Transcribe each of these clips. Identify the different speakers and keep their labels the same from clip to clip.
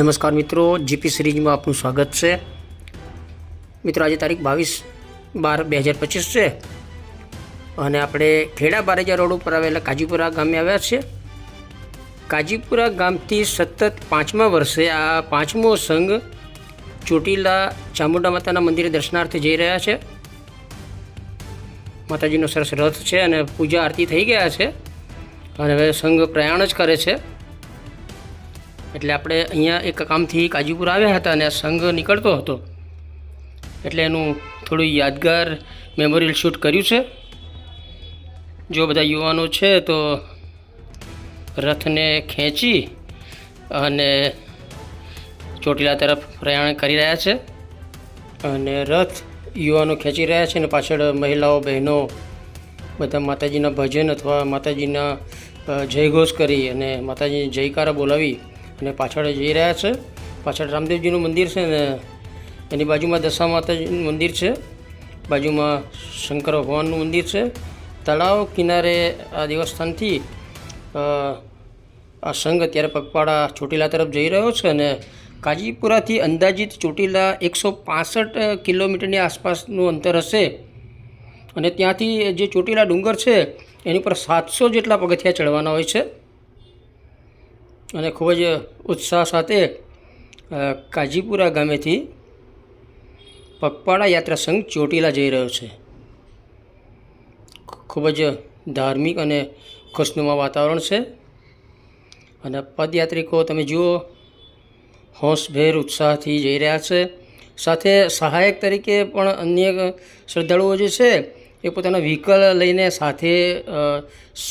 Speaker 1: નમસ્કાર મિત્રો, જીપી સિરીઝમાં આપનું સ્વાગત છે. મિત્રો, આજે તારીખ બાવીસ બાર બે હજાર પચીસ છે અને આપણે ખેડા બારેજા રોડ ઉપર આવેલા કાજીપુરા ગામે આવ્યા છીએ. કાજીપુરા ગામથી સતત પાંચમા વર્ષે આ પાંચમો સંઘ ચોટીલા ચામુંડા માતાના મંદિરે દર્શનાર્થે જઈ રહ્યા છે. માતાજીનો સરસ રથ છે અને પૂજા આરતી થઈ ગયા છે. અને હવે સંઘ પ્રયાણ જ કરે છે. એટલે આપણે અહીંયા એક કામથી કાજીપુર આવ્યા હતા અને સંઘ નીકળતો હતો. એટલે એનું થોડું યાદગાર મેમોરિયલ શૂટ કર્યું છે. જો બધા યુવાનો છે તો રથને ખેંચી અને ચોટીલા તરફ પ્રયાણ કરી રહ્યા છે અને રથ યુવાનો ખેંચી રહ્યા છે અને પાછળ મહિલાઓ, બહેનો બધા માતાજીના ભજન અથવા માતાજીના જયઘોષ કરી અને માતાજીની જયકારા બોલાવી અને પાછળ જઈ રહ્યા છે. પાછળ રામદેવજીનું મંદિર છે ને એની બાજુમાં દશા માતાજીનું મંદિર છે. બાજુમાં શંકર ભગવાનનું મંદિર છે. તળાવ કિનારે આ દેવસ્થાનથી આ સંઘ અત્યારે પગપાળા ચોટીલા તરફ જઈ રહ્યો છે અને કાજીપુરાથી અંદાજિત ચોટીલા એકસો પાસઠ કિલોમીટરની આસપાસનું અંતર હશે. અને ત્યાંથી જે ચોટીલા ડુંગર છે, એની પર સાતસો જેટલા પગથિયા ચડવાના હોય છે. અને ખૂબ જ ઉત્સાહ સાથે કાજીપુરા ગામેથી પગપાળા યાત્રા સંઘ ચોટીલા જઈ રહ્યો છે. ખૂબ જ ધાર્મિક અને ખુશનુમા વાતાવરણ છે. અને પદયાત્રિકો તમે જુઓ, હોંશભેર ઉત્સાહથી જઈ રહ્યા છે. સાથે સહાયક તરીકે પણ અન્ય શ્રદ્ધાળુઓ જે છે, એ પોતાના વ્હીકલ લઈને સાથે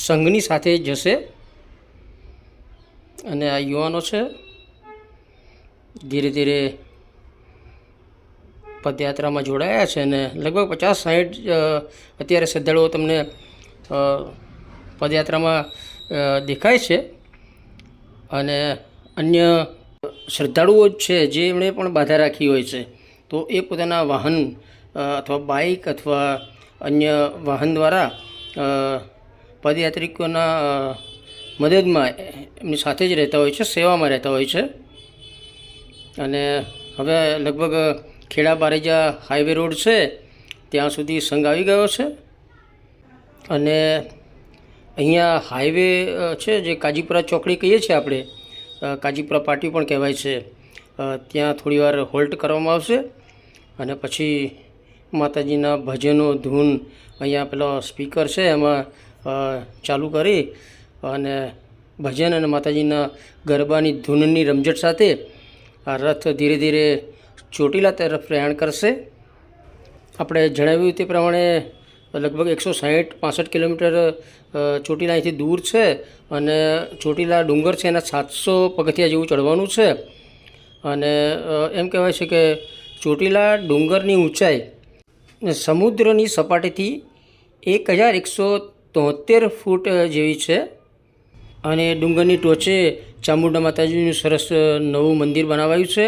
Speaker 1: સંઘની સાથે જશે. અને આ યુવાનો છે, ધીરે ધીરે પદયાત્રામાં જોડાયા છે અને લગભગ પચાસ સાહીઠ અત્યારે શ્રદ્ધાળુઓ તમને પદયાત્રામાં દેખાય છે. અને અન્ય શ્રદ્ધાળુઓ જ છે જે એમણે પણ બાધા રાખી હોય છે. તો એ પોતાના વાહન અથવા બાઇક અથવા અન્ય વાહન દ્વારા પદયાત્રિકોના મદદમાં એમની સાથે જ રહેતા હોય છે, સેવામાં રહેતા હોય છે. અને હવે લગભગ ખેડા બારેજા હાઈવે રોડ છે, ત્યાં સુધી સંઘ આવી ગયો છે. અને અહીંયા હાઈવે છે જે કાજીપુરા ચોકડી કહીએ છીએ આપણે કાજીપુરા પાટી પણ કહેવાય છે. ત્યાં થોડીવાર હોલ્ટ કરવામાં આવશે અને પછી માતાજીના ભજનો, ધૂન અહીંયા પેલો સ્પીકર છે એમાં ચાલુ કરી અને ભજન અને માતાજીના ગરબાની ધૂનની રમઝટ સાથે આ રથ ધીરે ધીરે ચોટીલા તરફ પ્રયાણ કરશે. આપણે જણાવ્યું તે પ્રમાણે લગભગ એકસો સાહીઠ, પાસઠ કિલોમીટર ચોટીલા અહીંથી દૂર છે અને ચોટીલા ડુંગર છે એના સાતસો પગથિયા જેવું ચડવાનું છે. અને એમ કહેવાય છે કે ચોટીલા ડુંગરની ઊંચાઈ સમુદ્રની સપાટીથી એક હજાર એકસો તોતેર ફૂટ જેવી છે. અને ડુંગરની ટોચે ચામુંડા માતાજીનું સરસ નવું મંદિર બનાવાયું છે.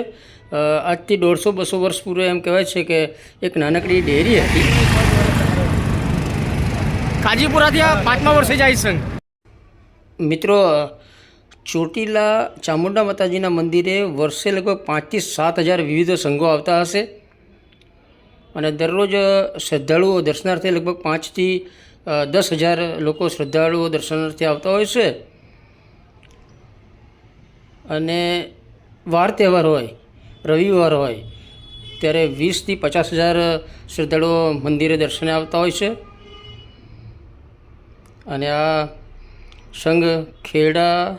Speaker 1: આજથી દોઢસો બસો વર્ષ પૂર્વે એમ કહેવાય છે કે એક નાનકડી ડેરી હતી.
Speaker 2: કાજીપુરાથી આ પાંચમા વર્ષે જાય સંઘ
Speaker 1: મિત્રો ચોટીલા ચામુંડા માતાજીના મંદિરે વર્ષે લગભગ પાંચથી સાત હજાર વિવિધ સંઘો આવતા હશે. અને દરરોજ શ્રદ્ધાળુઓ દર્શનાર્થે લગભગ પાંચથી દસ હજાર લોકો શ્રદ્ધાળુઓ દર્શનાર્થે આવતા હોય છે. અને વાર તહેવાર હોય, રવિવાર હોય, ત્યારે વીસથી પચાસ હજાર શ્રદ્ધાળુઓ મંદિરે દર્શને આવતા હોય છે. અને આ સંઘ ખેડા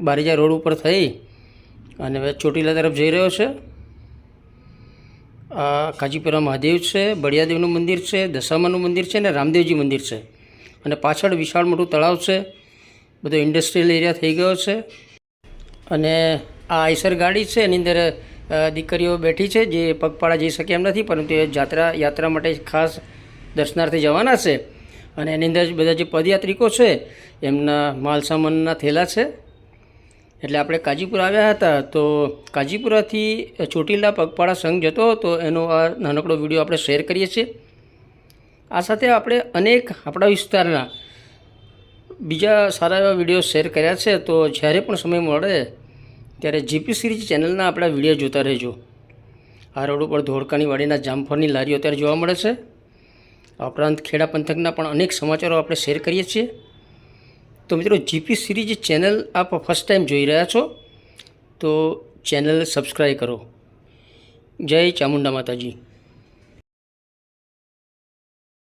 Speaker 1: બારીજા રોડ ઉપર થઈ અને હવે ચોટીલા તરફ જઈ રહ્યો છે. આ કાજીપુરા મહાદેવ છે, બળિયાદેવનું મંદિર છે, દશામાનું મંદિર છે અને રામદેવજી મંદિર છે. અને પાછળ વિશાળ મોટું તળાવ છે. બધો ઇન્ડસ્ટ્રીયલ એરિયા થઈ ગયો છે. અને આ આઈસર ગાડી છે, એની અંદર દીકરીઓ બેઠી છે, જે પગપાળા જઈ શકે એમ નથી, પરંતુ એ જાત્રા, યાત્રા માટે ખાસ દર્શનાર્થે જવાના છે. અને એની અંદર બધા જે પદયાત્રિકો છે, એમના માલસામાનના થેલા છે. એટલે આપણે કાજીપુર આવ્યા હતા, તો કાજીપુરાથી ચોટીલા પગપાળા સંઘ જતો હતો, એનો આ નાનકડો વીડિયો આપણે શેર કરીએ છીએ. આ સાથે આપણે અનેક આપણા વિસ્તારના બીજા સારા એવા વીડિયો શેર કર્યા છે, તો જ્યારે પણ સમય મળે ત્યારે જીપી સિરીઝ ચેનલના આપણા વીડિયો જોતા રહેજો. આ રોડ ઉપર ધોળકાની વાડીના જામફળની લારીઓ અત્યારે જોવા મળે છે. આ ઉપરાંત ખેડા પંથકના પણ અનેક સમાચારો આપણે શેર કરીએ છીએ. તો મિત્રો, જીપી સિરીઝ ચેનલ આપ ફર્સ્ટ ટાઈમ જોઈ રહ્યા છો, તો ચેનલ સબસ્ક્રાઈબ કરો. જય ચામુંડા માતાજી.